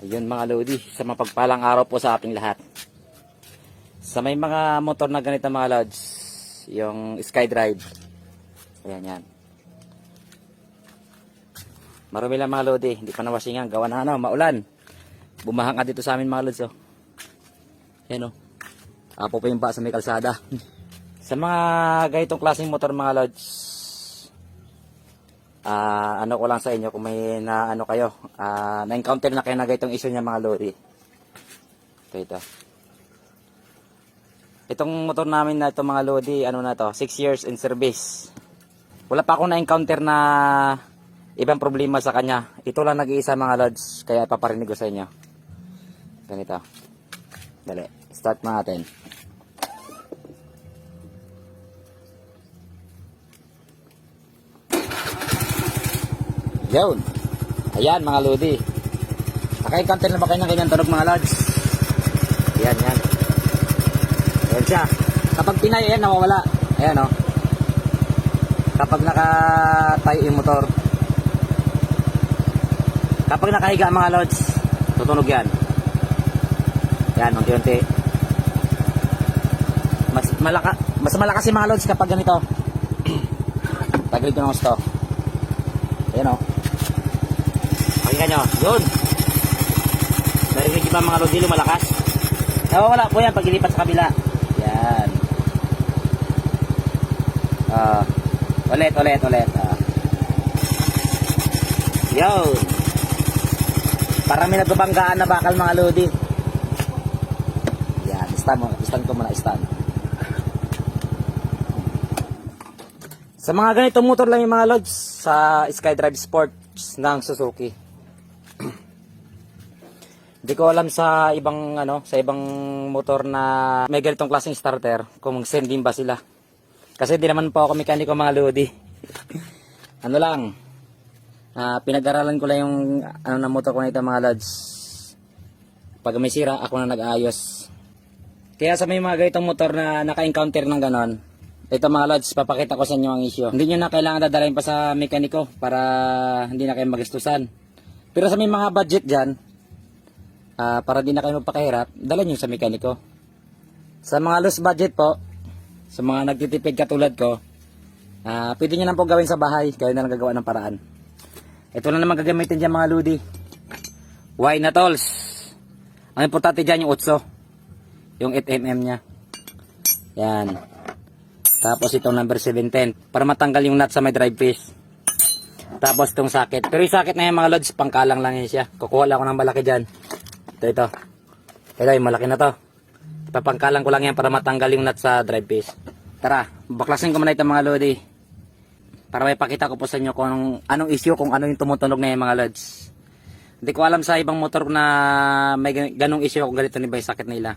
Ayun mga lodi, sa mapagpalang araw po sa ating lahat. Sa may mga motor na ganito mga lods, yung SkyDrive. Ayan yan. Marami lang mga lodi, hindi pa nawasingan, gawa na ano, maulan. Bumahang ka dito sa amin mga lods oh. Ayan oh. Apo pa yung ba sa may kalsada. sa mga ganitong klaseng motor mga lods, Ah, ano ko lang sa inyo kung may na ano kayo, ah, na-encounter na kayo na ganitong issue niya mga lodi. Ito ito. Itong motor namin na ito mga lodi, ano na to, 6 years in service. Wala pa akong na-encounter na ibang problema sa kanya. Ito lang nag-iisa mga lods, kaya paparinig ko sa inyo. Ganito. Dali, start na natin. Yun. Ayan mga lodi. Naka-encounter na ba kayo ng kanyang tunog mga lods? Ayan, yan. Ayan siya. Kapag pinay, ayan, nawawala. Ayan, o. Oh. Kapag nakatayo yung motor. Kapag nakahiga mga lods, tutunog yan. Yan, unti-unti. Mas malaka mas malakas yung mga lods kapag ganito. Tagilid ko ng gusto. Ayan, o. Pakinggan nyo. Yun. Narinig ba mga lodi lumalakas? Nawawala po yan pag ilipat sa kabila. Yan. Ah. ulit, ulit, ulit. Ah. Yun. Parang may nagbabanggaan na bakal mga lodi. Yan. Stand mo. Stand ko muna. Stand. Sa mga ganitong motor lang yung mga lods sa SkyDrive Sports ng Suzuki. Hindi ko alam sa ibang ano, sa ibang motor na may ganitong klaseng starter kung sending ba sila. Kasi di naman po ako mekaniko mga lodi. ano lang, ah, pinag-aralan ko lang yung ano na motor ko nito mga lods. Pag may sira, ako na nag-ayos. Kaya sa may mga ganitong motor na naka-encounter ng ganon, ito mga lods, papakita ko sa inyo ang issue. Hindi nyo na kailangan dadalhin pa sa mekaniko para hindi na kayo magastusan. Pero sa may mga budget dyan, ah, para di na kayo magpakahirap, dala nyo sa mekaniko. Sa mga loose budget po, sa mga nagtitipid katulad ko, ah, pwede nyo lang po gawin sa bahay, kayo na lang gagawa ng paraan. Ito na naman gagamitin dyan mga ludi. Why na tolls? Ang importante dyan yung 8. Yung 8mm nya. Yan. Tapos itong number 710 para matanggal yung nut sa may drive piece. Tapos itong socket. Pero yung socket na yung mga lods, pangkalang lang yun siya. Kukuha lang ako ng malaki dyan. Ito, ito. Ito, yung malaki na to. Papangkalang ko lang yan para matanggal yung nut sa drive piece. Tara, baklasin ko muna ito mga lodi. Para may pakita ko po sa inyo kung anong, anong issue, kung ano yung tumutunog na yung mga lods. Hindi ko alam sa ibang motor na may gan- ganong issue kung ganito ni ba yung socket nila.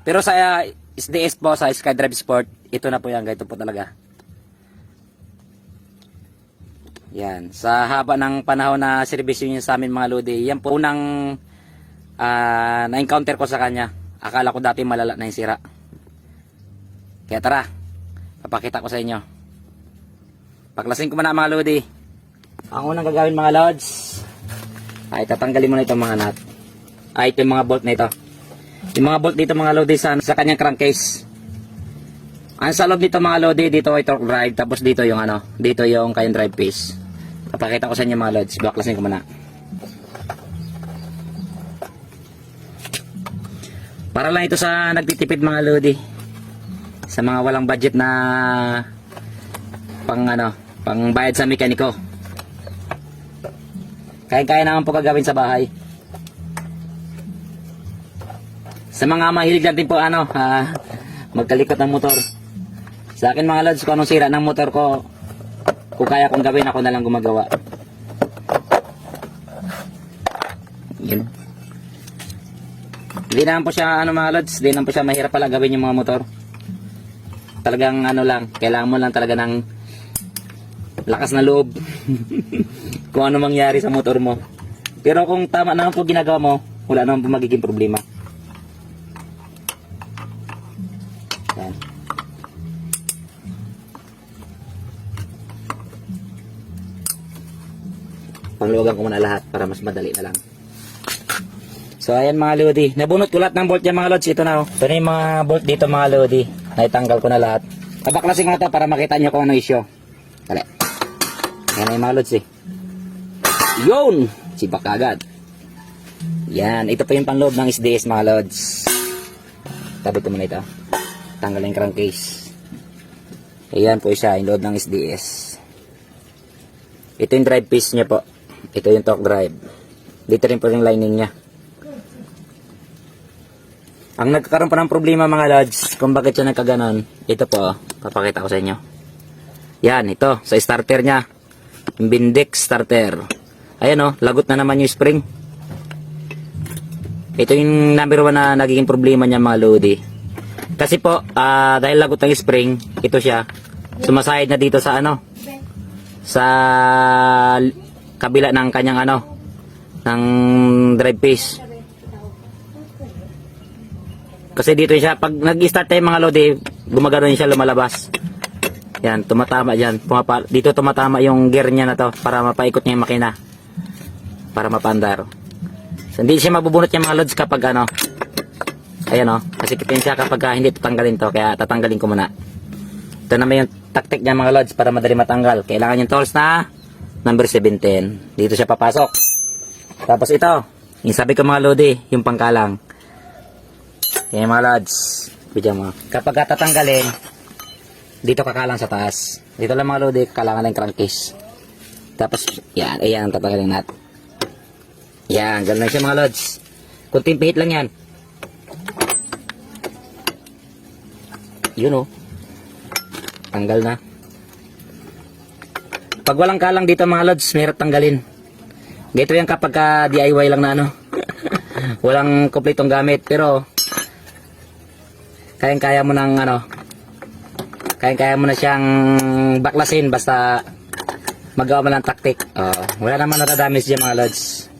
Pero sa uh, SDS po, sa SkyDrive Sport, ito na po yan, ganito po talaga. Yan. Sa haba ng panahon na servisyo niya sa amin mga lodi, yan po unang ah, na-encounter ko sa kanya. Akala ko dati malala na yung sira. Kaya tara, papakita ko sa inyo. Paklasin ko muna mga lodi. Ang unang gagawin mga lods, ay tatanggalin mo na itong mga nut. Ay, ito yung mga bolt na ito. Yung mga bolt dito mga lodi sa, sa kanyang crankcase. Ang sa loob dito mga lodi, dito ay torque drive, tapos dito yung ano, dito yung kayang drive piece. Papakita ko sa inyo mga lods, baklasin ko muna. Para lang ito sa nagtitipid mga lodi. Sa mga walang budget na pang ano, pang bayad sa mekaniko. Kaya-kaya naman po gagawin sa bahay. Sa mga mahilig natin po ano, ah, magkalikot ng motor. Sa akin mga lods, kung anong sira ng motor ko, kung kaya kong gawin, ako na lang gumagawa. Hindi naman po siya, ano mga lods, hindi naman po siya mahirap pala gawin yung mga motor. Talagang ano lang, kailangan mo lang talaga ng lakas na loob. kung ano mangyari sa motor mo. Pero kung tama naman po ginagawa mo, wala naman po magiging problema. Yan. Pangluwagan ko muna lahat para mas madali na lang. So ayan mga lodi, nabunot ko lahat ng bolt niya mga lods. Ito na oh. Ito na yung mga bolt dito mga lodi. Naitanggal ko na lahat. Pabaklasin ko na to para makita nyo kung ano issue. Dali. Ayan na yung mga lods eh. Yun! Sibak agad. Yan, ito pa yung panloob ng SDS mga lods. Tabi ko muna ito. Tanggal yung crankcase. Ayan po siya, yung loob ng SDS. Ito yung drive piece niya po. Ito yung torque drive. Dito rin po yung lining niya. Ang nagkakaroon pa ng problema mga lads, kung bakit siya nagkaganon, ito po, papakita ko sa inyo. Yan, ito, sa starter niya. Bindex starter. Ayan o, lagot na naman yung spring. Ito yung number one na nagiging problema niya mga lodi. Kasi po, ah, dahil lagot ng spring, ito siya, sumasahid na dito sa ano, sa kabila ng kanyang ano, ng drive piece. Kasi dito siya, pag nag-start tayo mga lodi, gumagano siya lumalabas. Yan, tumatama dyan. Pumapa, dito tumatama yung gear niya na to para mapaikot niya yung makina. Para mapandar. So, hindi siya mabubunot yung mga lods kapag ano. Ayan o. kasi kitin siya kapag ah, hindi tatanggalin to. Kaya tatanggalin ko muna. Ito naman yung taktik niya mga lods para madali matanggal. Kailangan yung tools na number 17. Dito siya papasok. Tapos ito. Yung sabi ko mga lodi, yung pangkalang. Yan mga lads. Bidyan mo. Kapag tatanggalin, dito kakalang sa taas. Dito lang mga lodi, kakalangan ng crankcase. Tapos, yan. Ayan ang tatanggalin natin. Yan, ganun lang siya mga lods. Kunting pihit lang yan. Yun oh. Tanggal na. Pag walang kalang dito mga lods, mahirap tanggalin. Ganito yan kapag ka DIY lang na ano. walang kompletong gamit. Pero, kayang-kaya mo ng ano, kayang-kaya mo na siyang baklasin basta magawa mo ng taktik. Oh, wala naman natadamis dyan mga lods.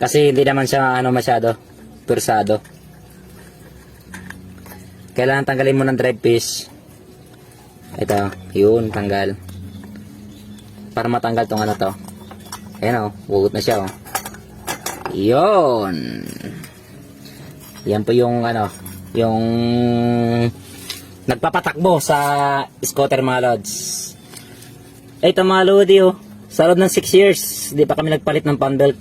Kasi hindi naman siya ano masyado, pursado. Kailangan tanggalin mo ng drive piece. Ito, yun, tanggal. Para matanggal tong ano to. Ayan o, hugot na siya o. Yun. Yan po yung ano, yung nagpapatakbo sa scooter mga lods. Ito mga lodi oh. Sa loob ng 6 years, di pa kami nagpalit ng pan belt.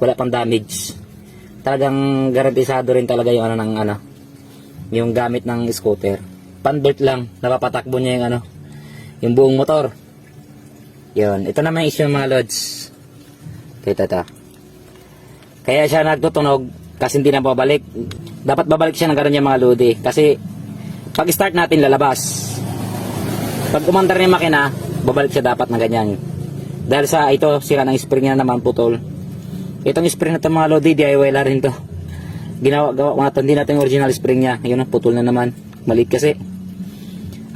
Wala pang damage. Talagang garantisado rin talaga yung ano ng ano, yung gamit ng scooter. Pan belt lang, napapatakbo niya yung ano, yung buong motor. Yun, ito naman issue mga lods. Kita ta. Kaya siya nagtutunog kasi hindi na babalik. Dapat babalik siya ng ganun yung mga lodi. Kasi pag start natin lalabas. Pag umandar na yung makina, babalik siya dapat na ganyan. Dahil sa ito, sira ng spring niya naman putol. Itong spring na ito mga lodi, DIY la rin to. Ginawa, gawa ko natin, natin yung original spring niya. Yun, putol na naman. Maliit kasi.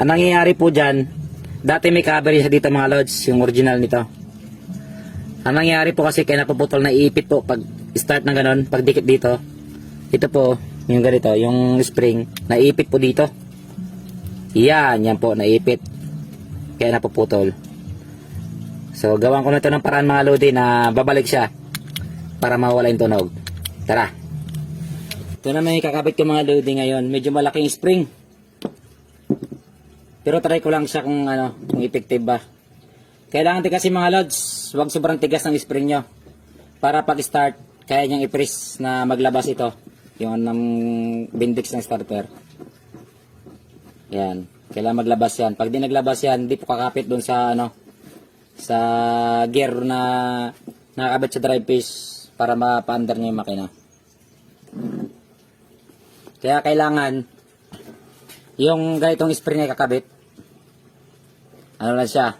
Ang nangyayari po dyan, dati may cover siya dito mga lods, yung original nito. Ang nangyayari po kasi kaya napuputol na iipit po pag start ng ganon, pag dikit dito. Ito po, yung ganito, yung spring, naipit po dito. Yan, yan po, naipit. Kaya napuputol. So, gawan ko na ito ng paraan mga lodi na babalik siya para mawala yung tunog. Tara. Ito na may kakabit ko mga lodi ngayon. Medyo malaking spring. Pero try ko lang siya kung ano, kung effective ba. Kailangan din kasi mga lods, huwag sobrang tigas ng spring nyo. Para pag start, kaya niyang i-press na maglabas ito. Yung ng Bindix ng starter. Yan. Kailangan maglabas yan. Pag di naglabas yan, di po kakapit doon sa ano, sa gear na nakakabit sa drive piece para mapaandar niya yung makina. Kaya kailangan yung ganitong spring na kakabit ano lang siya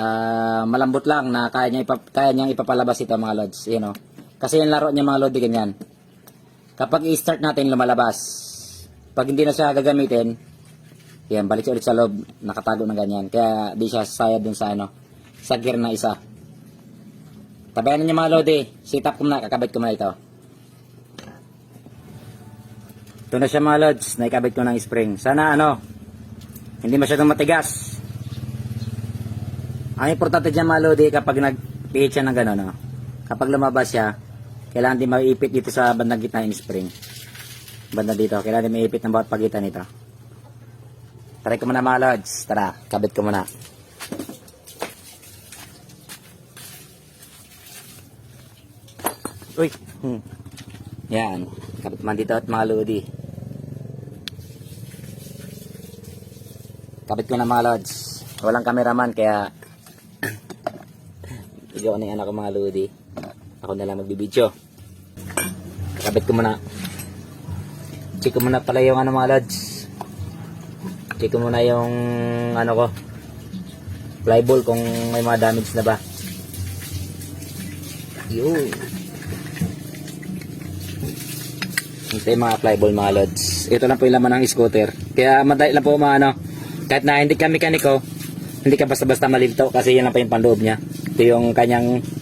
ah, malambot lang na kaya niya ipap, kaya niyang ipapalabas ito mga lods you know? Kasi yung laro niya mga lodi ganyan. Kapag i-start natin lumalabas. Pag hindi na siya gagamitin yan balik siya ulit sa loob nakatago na ganyan. Kaya di siya sayad dun sa ano sa gear na isa. Tabayan niyo mga lodi. Sit up ko muna kakabit ko muna ito. Ito na siya mga lods. Naikabit ko ng spring. Sana ano hindi masyadong matigas. Ang importante dyan mga lodi kapag nag-pihit siya ng gano'n, no? kapag lumabas siya, kailangan din maiipit dito sa bandang gitna yung spring. Banda dito, kailangan din maiipit ng bawat pagitan nito. Try ko muna mga lods. Tara, kabit ko muna. Uy! Hmm. Yan. Kabit man dito at mga lodi. Kabit ko na mga lods. Walang cameraman kaya Video ko na yung anak ko mga lodi. Ako na lang magbibideo. Kabit ko muna. Check ko muna pala yung ano mga lods. Check ko muna yung ano ko. Flyball kung may mga damage na ba. Yun. Ito yung mga flyball mga lods. Ito lang po yung laman ng scooter. Kaya madali lang po mga ano. Kahit na hindi ka mekaniko, hindi ka basta-basta malilito kasi yan lang pa yung panloob niya. Ito yung kanyang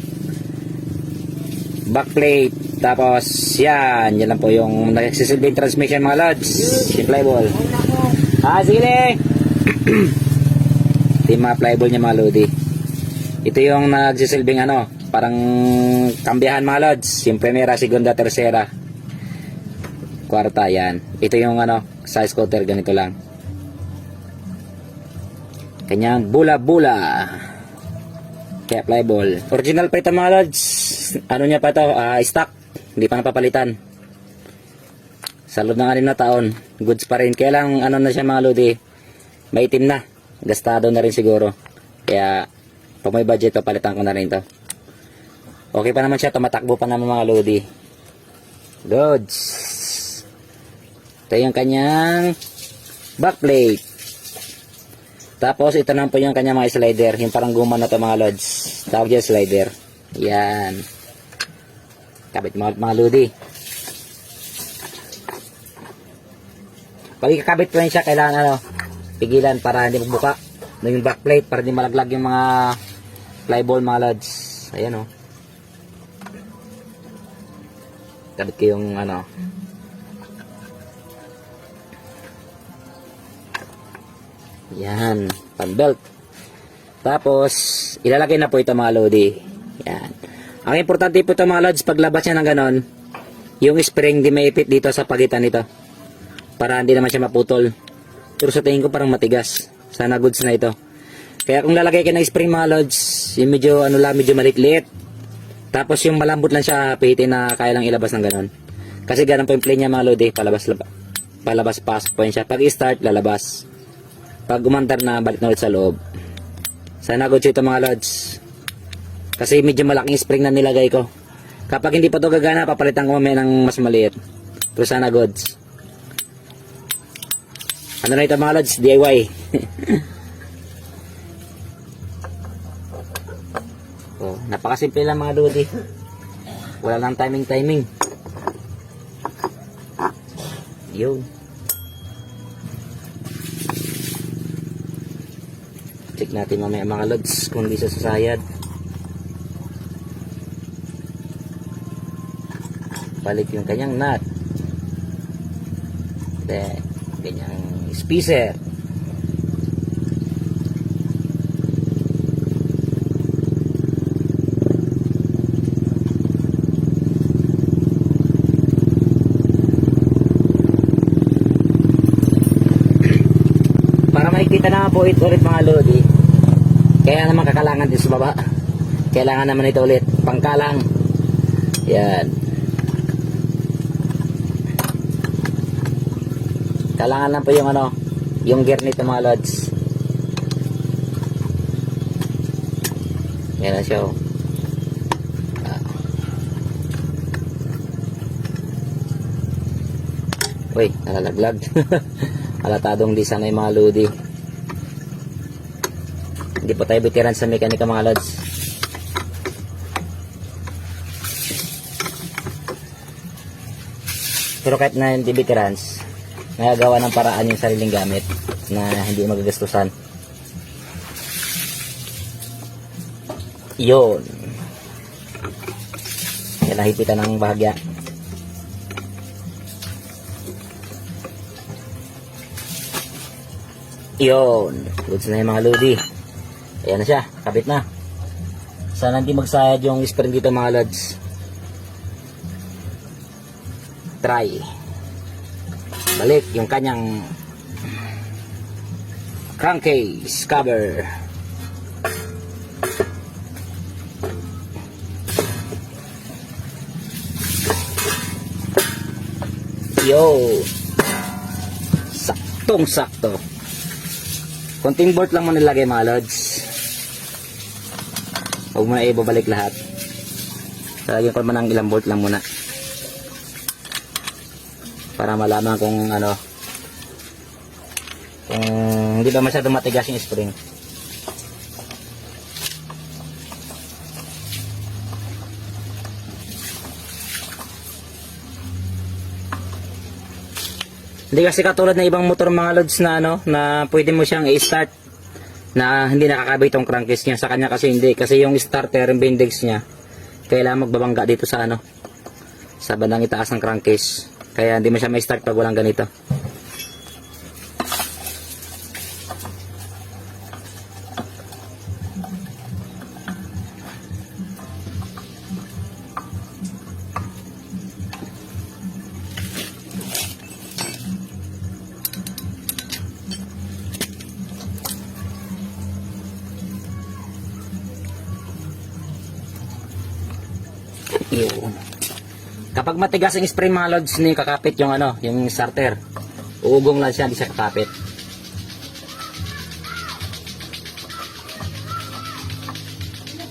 backplate. Tapos yan, yan lang po yung nagsisilbing transmission mga lods. Yung flyball. Ah, sige! Ito yung mga flyball niya mga lodi. Ito yung nagsisilbing ano, parang kambiyahan mga lods. Yung primera, segunda, tercera. Kwarta, yan. Ito yung ano, sa scooter, ganito lang. Kanyang bula-bula. Kaya flyball. Original pa ito mga lods. Ano niya pa ito? Ah, stock. Hindi pa napapalitan. Sa loob ng anim na taon, goods pa rin. Kaya lang, ano na siya mga lodi, maitim na. Gastado na rin siguro. Kaya, pag may budget, papalitan ko na rin to. Okay pa naman siya, tumatakbo pa naman mga lodi. Goods. Ito yung kanyang backplate. Tapos, ito naman po yung kanyang mga slider. Yung parang guma na to mga lods. Tawag dyan slider. Yan. Kabit mga, mga lodi. Pag ikakabit ko rin siya, kailangan ano, pigilan para hindi magbuka. Ano yung backplate, para hindi malaglag yung mga flyball mga lods. Ayan o. Oh. Kabit ko yung ano. Yan, pan belt. Tapos, ilalagay na po ito mga lodi. Yan. Ang importante po ito mga lods, paglabas niya ng ganon, yung spring di maipit dito sa pagitan nito. Para hindi naman siya maputol. Pero sa tingin ko parang matigas. Sana goods na ito. Kaya kung lalagay ka ng spring mga lods, yung medyo ano lang, medyo maliit Tapos yung malambot lang siya, pihitin na kaya lang ilabas ng ganon. Kasi ganun po yung play niya mga lodi, palabas, laba, palabas pasok po yun siya. Pag i-start, lalabas. Pag umandar na, balik na ulit sa loob. Sana goods ito mga lods. Kasi medyo malaking spring na nilagay ko. Kapag hindi pa to gagana, papalitan ko mamaya ng mas maliit. Pero sana goods. Ano na ito mga lods? DIY. oh, napakasimple lang mga lodi. Wala lang timing timing. Yun. Check natin mamaya mga lods kung hindi sa sasayad. Balik yung kanyang nut. Then, kanyang spacer. Para makikita naman po ito ulit mga lodi. Kaya naman kakalangan din sa baba. Kailangan naman ito ulit. Pangkalang. Yan. Kailangan lang po yung ano, yung gear nito mga lods. Yan na siya oh. Ah. Uy, nalalaglag. Alatadong di sana yung mga lodi. Hindi po tayo bitiran sa mekanika mga lods. Pero kahit na hindi veterans, nagagawa ng paraan yung sariling gamit na hindi magagastusan. Yun. Kaya nahipitan ng bahagya. Yun. Goods na yung mga lodi. Ayan na siya. Kabit na. Sana hindi magsayad yung spring dito mga lods. Try. Balik yung kanyang crankcase cover. Yo. Saktong sakto. Konting bolt lang mo nilagay mga lods. Huwag mo na ibabalik lahat. Lagyan ko naman ng ilang bolt lang muna. Para malaman kung ano. Kung hindi ba masyadong matigas yung spring. Hindi kasi katulad ng ibang motor mga lods na ano, na pwede mo siyang i-start na hindi nakakabay itong crankcase niya. Sa kanya kasi hindi. Kasi yung starter, yung bindex niya, kailangan magbabangga dito sa ano, sa bandang itaas ng crankcase. Kaya hindi mo siya ma-start pag walang ganito. Matigas ang spring mga lods, ni kakapit yung ano, yung starter. Uugong lang siya, hindi siya kakapit.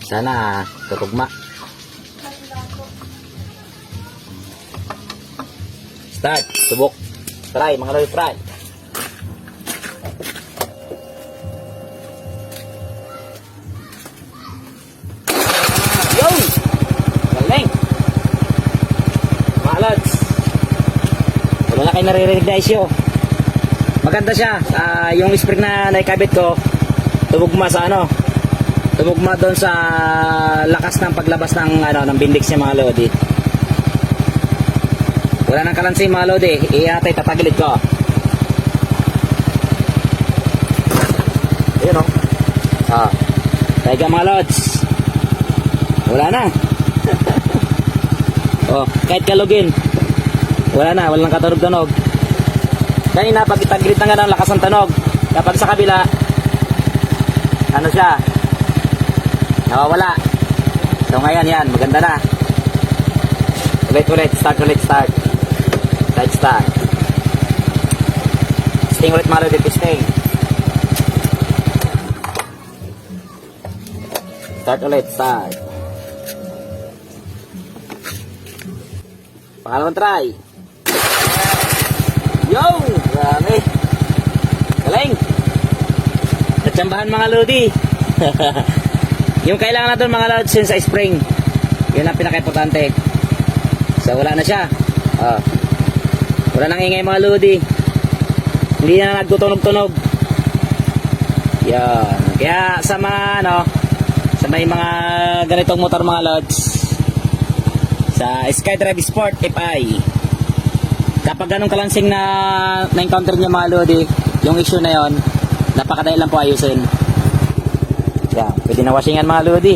Sana tutugma. Start, subok. Try, mga lods, try. Naririnig na isyo. Maganda siya. Ah, yung spring na naikabit ko, tumugma sa ano, tumugma doon sa lakas ng paglabas ng ano ng bindix niya mga lodi. Wala nang kalansi mga lodi. Iatay tatagilid ko. Ayun oh. Ah. Taiga mga lods. Wala na. oh, kahit kalugin. Wala na, walang katunog-tunog. Kanina pag itaglit na nga ng lakas ng tunog. Kapag sa kabila, ano siya? Nawawala. So ngayon yan, maganda na. Ulit ulit, start ulit, start. Start, start. Sting ulit malo dito, sting. Start ulit, start. Pangalawang try. Yo! Grabe. Galing. Natsambahan mga lodi. yung kailangan natin mga lods yun sa spring. Yun ang pinaka-importante. So wala na siya. Oh. Wala nang ingay mga lodi. Hindi na nagtutunog-tunog. Yan. Kaya sa mga ano, sa may mga ganitong motor mga lods, sa SkyDrive Sport FI. Kapag ganun kalansing na na-encounter niya mga lodi, yung issue na yon, napakadali lang po ayusin. Yan, pwede na washingan mga lodi.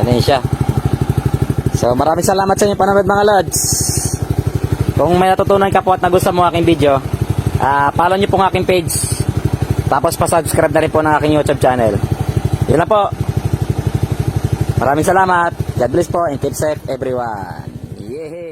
Yan na siya. So maraming salamat sa inyo panonood mga lods. Kung may natutunan ka po at nagustuhan mo aking video, ah follow niyo po ang aking page. Tapos pa-subscribe na rin po ng aking YouTube channel. Yun lang po. Maraming salamat. God bless po and keep safe everyone. Yay!